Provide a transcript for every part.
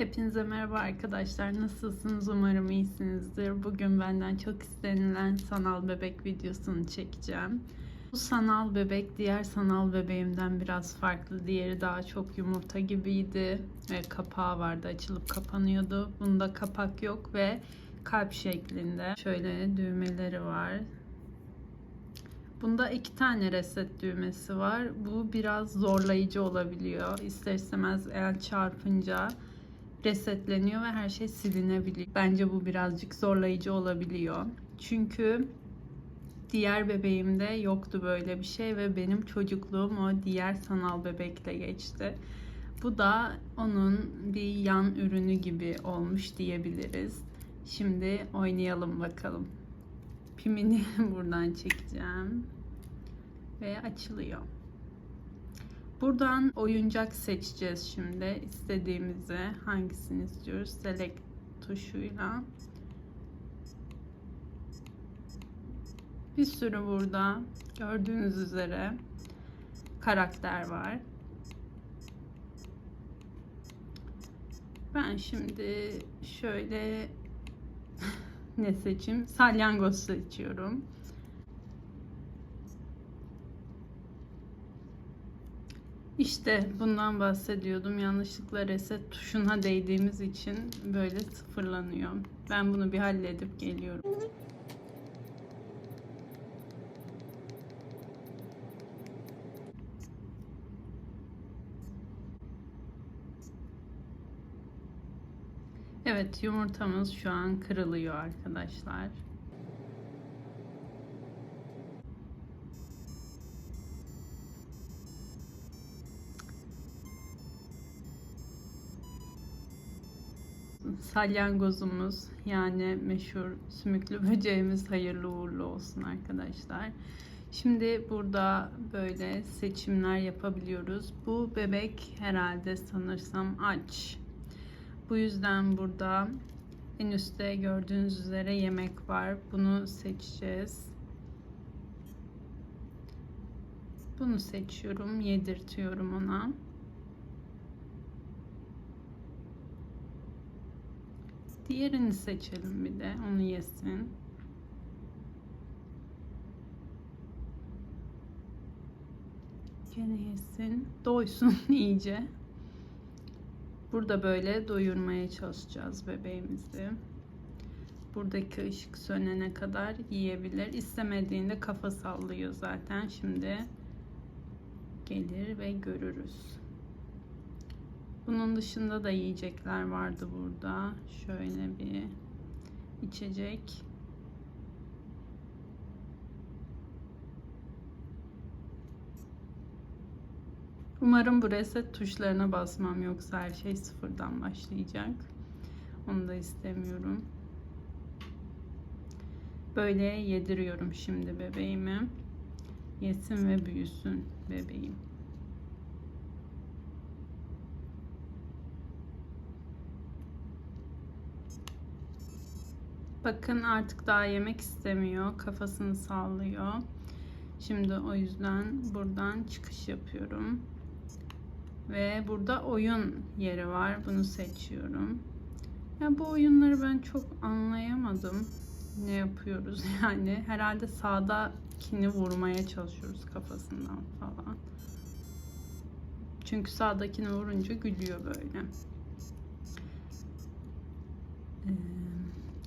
Hepinize merhaba arkadaşlar. Nasılsınız? Umarım iyisinizdir. Bugün benden çok istenilen sanal bebek videosunu çekeceğim. Bu sanal bebek diğer sanal bebeğimden biraz farklı. Diğeri daha çok yumurta gibiydi ve kapağı vardı. Açılıp kapanıyordu. Bunda kapak yok ve kalp şeklinde. Şöyle düğmeleri var. Bunda iki tane reset düğmesi var. Bu biraz zorlayıcı olabiliyor. İster istemez el çarpınca resetleniyor ve her şey silinebiliyor. Bence bu birazcık zorlayıcı olabiliyor. Çünkü diğer bebeğimde yoktu böyle bir şey ve benim çocukluğum o diğer sanal bebekle geçti. Bu da onun bir yan ürünü gibi olmuş diyebiliriz. Şimdi oynayalım bakalım. Pimini buradan çekeceğim. Ve açılıyor. Buradan oyuncak seçeceğiz şimdi. İstediğimizi hangisini istiyoruz? Select tuşuyla. Bir sürü burada gördüğünüz üzere karakter var. Ben şimdi şöyle ne seçeyim? Salyangoz seçiyorum. İşte bundan bahsediyordum. Yanlışlıkla reset tuşuna değdiğimiz için böyle sıfırlanıyor. Ben bunu bir halledip geliyorum. Evet yumurtamız şu an kırılıyor arkadaşlar. Salyangozumuz yani meşhur sümüklü böceğimiz hayırlı uğurlu olsun arkadaşlar. Şimdi burada böyle seçimler yapabiliyoruz. Bu bebek herhalde sanırsam aç. Bu yüzden burada en üstte gördüğünüz üzere yemek var. Bunu seçeceğiz. Bunu seçiyorum, yedirtiyorum ona. Diğerini seçelim bir de. Onu yesin. Gene yesin. Doysun iyice. Burada böyle doyurmaya çalışacağız bebeğimizi. Buradaki ışık sönene kadar yiyebilir. İstemediğinde kafa sallıyor zaten. Şimdi gelir ve görürüz. Bunun dışında da yiyecekler vardı burada. Şöyle bir içecek. Umarım bu reset tuşlarına basmam yoksa her şey sıfırdan başlayacak. Onu da istemiyorum. Böyle yediriyorum şimdi bebeğimi. Yesin ve büyüsün bebeğim. Bakın artık daha yemek istemiyor. Kafasını sallıyor. Şimdi o yüzden buradan çıkış yapıyorum. Ve burada oyun yeri var. Bunu seçiyorum. Ya bu oyunları ben çok anlayamadım. Ne yapıyoruz yani? Herhalde sağdakini vurmaya çalışıyoruz kafasından falan. Çünkü sağdakini vurunca gülüyor böyle.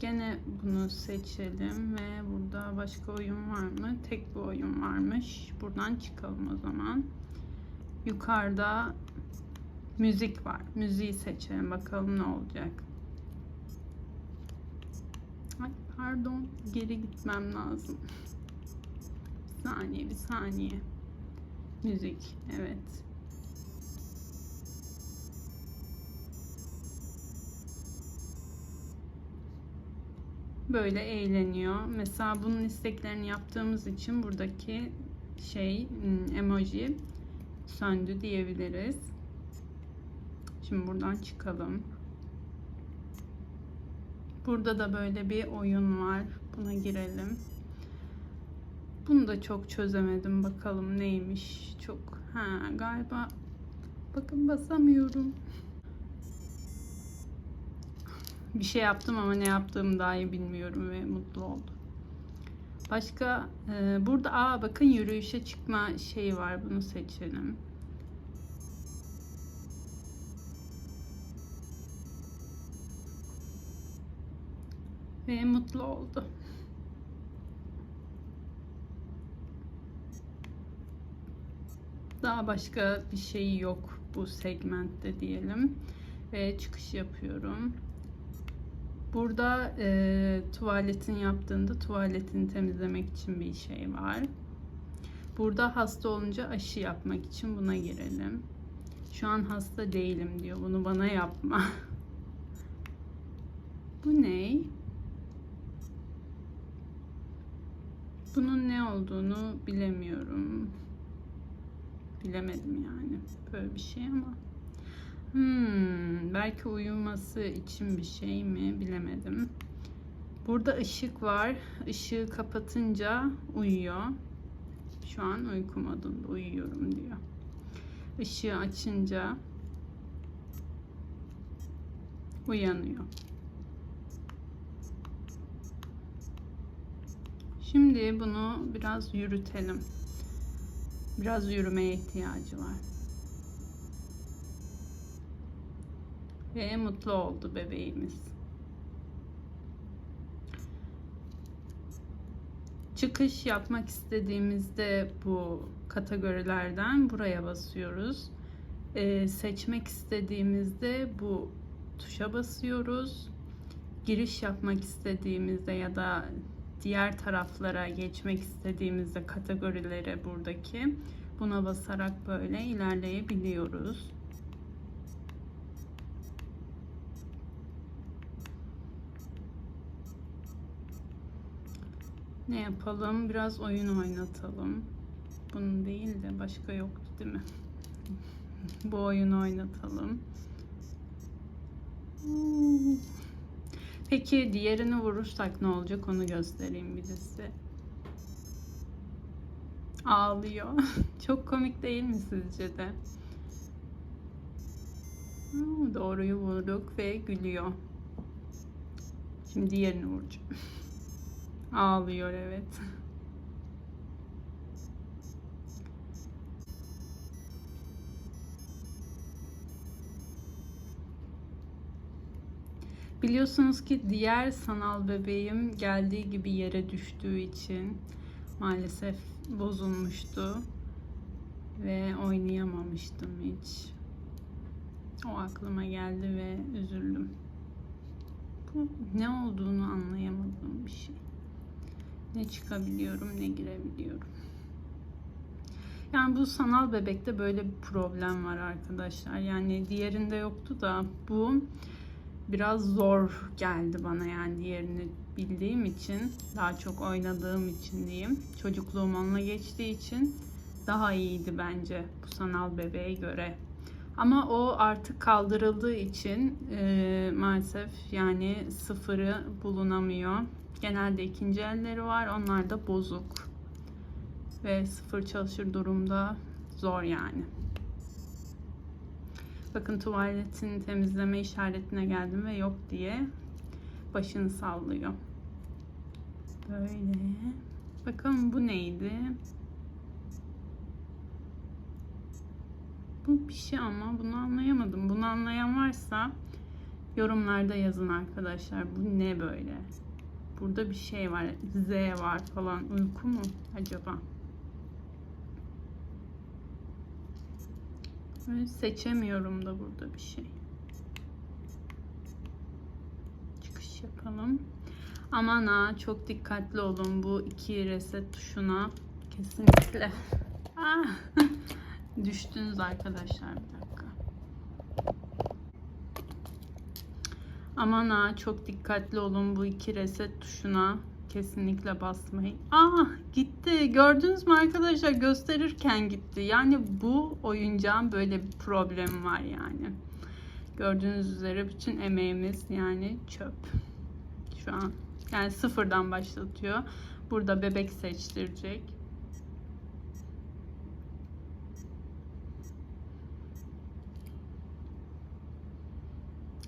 Gene bunu seçelim ve burada başka oyun var mı? Tek bir oyun varmış. Buradan çıkalım o zaman. Yukarıda müzik var. Müziği seçelim. Bakalım ne olacak. Ay pardon. Geri gitmem lazım. Bir saniye, bir saniye. Müzik. Evet. Böyle eğleniyor. Mesela bunun isteklerini yaptığımız için buradaki şey hmm, emoji söndü diyebiliriz. Şimdi buradan çıkalım. Burada da böyle bir oyun var. Buna girelim. Bunu da çok çözemedim. Bakalım neymiş. Çok ha galiba bakın basamıyorum. Bir şey yaptım ama ne yaptığımı dahi bilmiyorum ve mutlu oldum. Başka e, burada aa bakın yürüyüşe çıkma şeyi var. Bunu seçelim. Ve mutlu oldu. Daha başka bir şey yok bu segmentte diyelim. Ve çıkış yapıyorum. Burada e, tuvaletin yaptığında tuvaletini temizlemek için bir şey var. Burada hasta olunca aşı yapmak için buna girelim. Şu an hasta değilim diyor. Bunu bana yapma. Bu ne? Bunun ne olduğunu bilemiyorum. Bilemedim yani. Böyle bir şey ama. Hmm, belki uyuması için bir şey mi bilemedim. Burada ışık var. Işığı kapatınca uyuyor. Şu an uyku modunda uyuyorum diyor. Işığı açınca uyanıyor. Şimdi bunu biraz yürütelim. Biraz yürümeye ihtiyacı var. Ve mutlu oldu bebeğimiz. Çıkış yapmak istediğimizde bu kategorilerden buraya basıyoruz. Ee, seçmek istediğimizde bu tuşa basıyoruz. Giriş yapmak istediğimizde ya da diğer taraflara geçmek istediğimizde kategorileri buradaki buna basarak böyle ilerleyebiliyoruz. Ne yapalım? Biraz oyun oynatalım. Bunun değil de başka yoktu değil mi? Bu oyunu oynatalım. Peki diğerini vurursak ne olacak onu göstereyim bir de size. Ağlıyor. Çok komik değil mi sizce de? Doğruyu vurduk ve gülüyor. Şimdi diğerini vuracağım. Ağlıyor evet. Biliyorsunuz ki diğer sanal bebeğim geldiği gibi yere düştüğü için maalesef bozulmuştu ve oynayamamıştım hiç. O aklıma geldi ve üzüldüm. Bu ne olduğunu anlayamadığım bir şey. Ne çıkabiliyorum ne girebiliyorum. Yani bu sanal bebekte böyle bir problem var arkadaşlar. Yani diğerinde yoktu da bu biraz zor geldi bana yani diğerini bildiğim için daha çok oynadığım için diyeyim. Çocukluğum onunla geçtiği için daha iyiydi bence bu sanal bebeğe göre. Ama o artık kaldırıldığı için e, maalesef yani sıfırı bulunamıyor. Genelde ikinci elleri var. Onlar da bozuk. Ve sıfır çalışır durumda zor yani. Bakın tuvaletin temizleme işaretine geldim ve yok diye başını sallıyor. Böyle. Bakın bu neydi? Bu bir şey ama bunu anlayamadım. Bunu anlayan varsa yorumlarda yazın arkadaşlar. Bu ne böyle? Burada bir şey var. Z var falan. Uyku mu acaba? Böyle seçemiyorum da burada bir şey. Çıkış yapalım. Aman ha çok dikkatli olun bu iki reset tuşuna. Kesinlikle. Ah, düştünüz arkadaşlar bir dakika. Aman ha çok dikkatli olun bu iki reset tuşuna. Kesinlikle basmayın. Aa gitti. Gördünüz mü arkadaşlar? Gösterirken gitti. Yani bu oyuncağın böyle bir problemi var yani. Gördüğünüz üzere bütün emeğimiz yani çöp. Şu an. Yani sıfırdan başlatıyor. Burada bebek seçtirecek.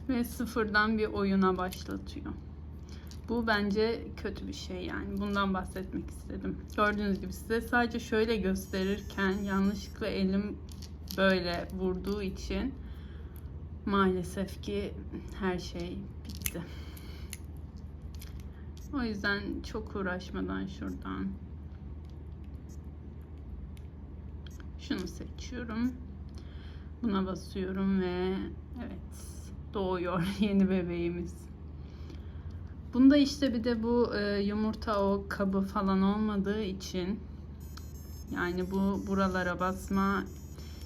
Ve sıfırdan bir oyuna başlatıyor. Bu bence kötü bir şey yani. Bundan bahsetmek istedim. Gördüğünüz gibi size sadece şöyle gösterirken yanlışlıkla elim böyle vurduğu için maalesef ki her şey bitti. O yüzden çok uğraşmadan şuradan şunu seçiyorum. Buna basıyorum ve evet doğuyor yeni bebeğimiz. Bunda işte bir de bu e, yumurta o kabı falan olmadığı için yani bu buralara basma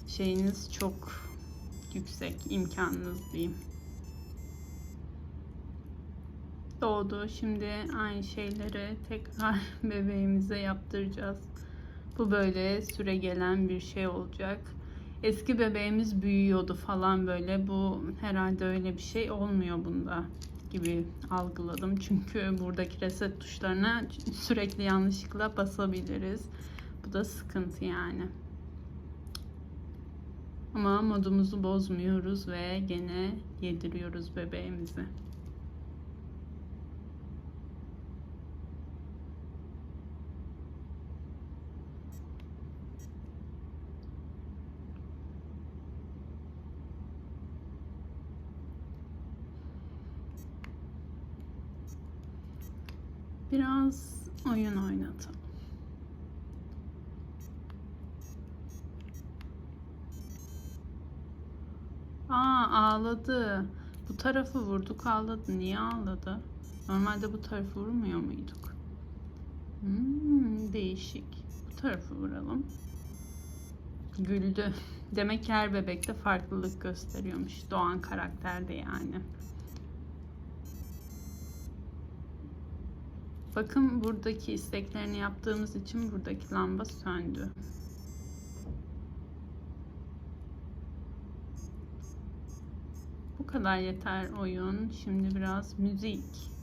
şeyiniz çok yüksek imkanınız diyeyim. Doğdu. Şimdi aynı şeyleri tekrar bebeğimize yaptıracağız. Bu böyle süre gelen bir şey olacak. Eski bebeğimiz büyüyordu falan böyle. Bu herhalde öyle bir şey olmuyor bunda gibi algıladım. Çünkü buradaki reset tuşlarına sürekli yanlışlıkla basabiliriz. Bu da sıkıntı yani. Ama modumuzu bozmuyoruz ve gene yediriyoruz bebeğimizi. Biraz oyun oynatalım. Aa ağladı. Bu tarafı vurduk ağladı. Niye ağladı? Normalde bu tarafı vurmuyor muyduk? Hmm, değişik. Bu tarafı vuralım. Güldü. Demek ki her bebekte farklılık gösteriyormuş. Doğan karakterde yani. Bakın buradaki isteklerini yaptığımız için buradaki lamba söndü. Bu kadar yeter oyun. Şimdi biraz müzik.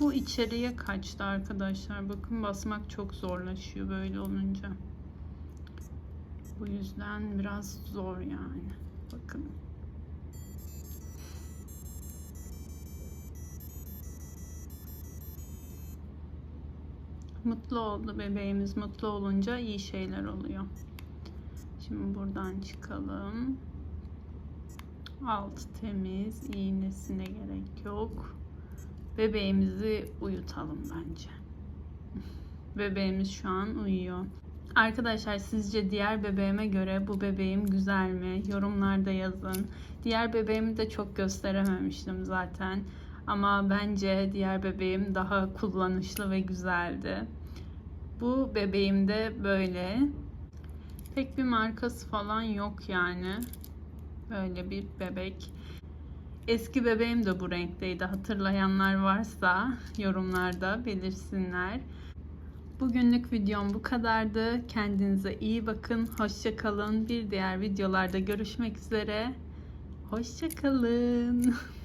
Bu içeriye kaçtı arkadaşlar. Bakın basmak çok zorlaşıyor böyle olunca. Bu yüzden biraz zor yani. Bakın. Mutlu oldu bebeğimiz. Mutlu olunca iyi şeyler oluyor. Şimdi buradan çıkalım. Alt temiz. iğnesine gerek yok. Bebeğimizi uyutalım bence. Bebeğimiz şu an uyuyor. Arkadaşlar sizce diğer bebeğime göre bu bebeğim güzel mi? Yorumlarda yazın. Diğer bebeğimi de çok gösterememiştim zaten. Ama bence diğer bebeğim daha kullanışlı ve güzeldi. Bu bebeğim de böyle. Pek bir markası falan yok yani. Böyle bir bebek. Eski bebeğim de bu renkteydi. Hatırlayanlar varsa yorumlarda belirsinler. Bugünlük videom bu kadardı. Kendinize iyi bakın. Hoşça kalın. Bir diğer videolarda görüşmek üzere. Hoşça kalın.